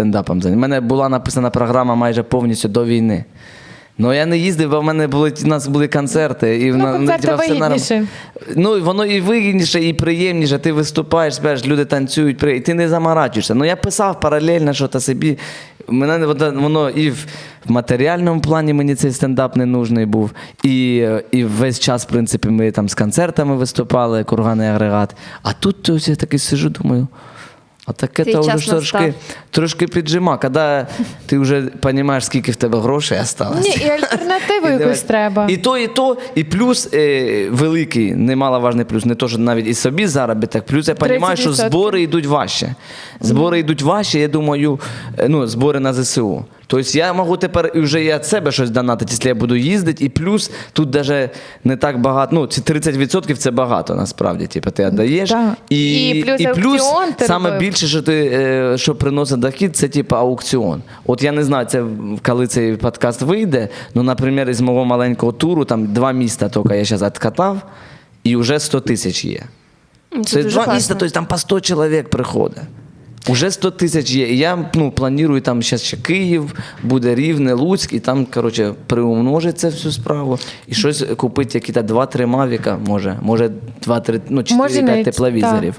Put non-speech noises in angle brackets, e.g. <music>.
стендапом. У мене була написана програма майже повністю до війни. Ну я не їздив, бо в мене були у нас були концерти, і Ну, концерти вигідніше. Ну воно і вигідніше, і приємніше. Ти виступаєш, спеш, люди танцюють, при- і ти не заморачуєшся. Ну я писав паралельно, що та собі. Мене воно- і в в матеріальному плані мені цей стендап не нужний був. І, і весь час, в принципі, ми там з концертами виступали, курганний агрегат. А тут ось я такий сижу, думаю. А таке Твій вже час трошки, настав. трошки піджима, коли ти вже розумієш, скільки в тебе грошей осталось. Ні, і альтернативу <laughs> якусь треба. І то, і то, і плюс е, великий, немаловажний плюс, не то, що навіть і собі заробіток, плюс я розумію, що збори йдуть важче. Збори йдуть важче, я думаю, е, ну, збори на ЗСУ. Тобто я можу тепер і вже і від себе щось донатити, якщо я буду їздити, і плюс тут навіть не так багато, ну, ці 30% це багато насправді, типу, ти віддаєш. І, І плюс аукціон ти саме робив. більше, що ти е, що приносить дохід, це типу аукціон. От я не знаю, це коли цей подкаст вийде. Ну, наприклад, із мого маленького туру, там два міста тільки я зараз відкатав, і вже 100 тисяч є. Це Це, два класно. міста, тобто там по 100 чоловік приходить. Уже 100 тисяч є. І я ну, планую там ще, ще Київ, буде Рівне, Луцьк, і там, коротше, приумножиться це всю справу. І щось купити, які-то 2-3 мавіка, може, може 2-3, ну, 4-5 Може, навіть, тепловізорів.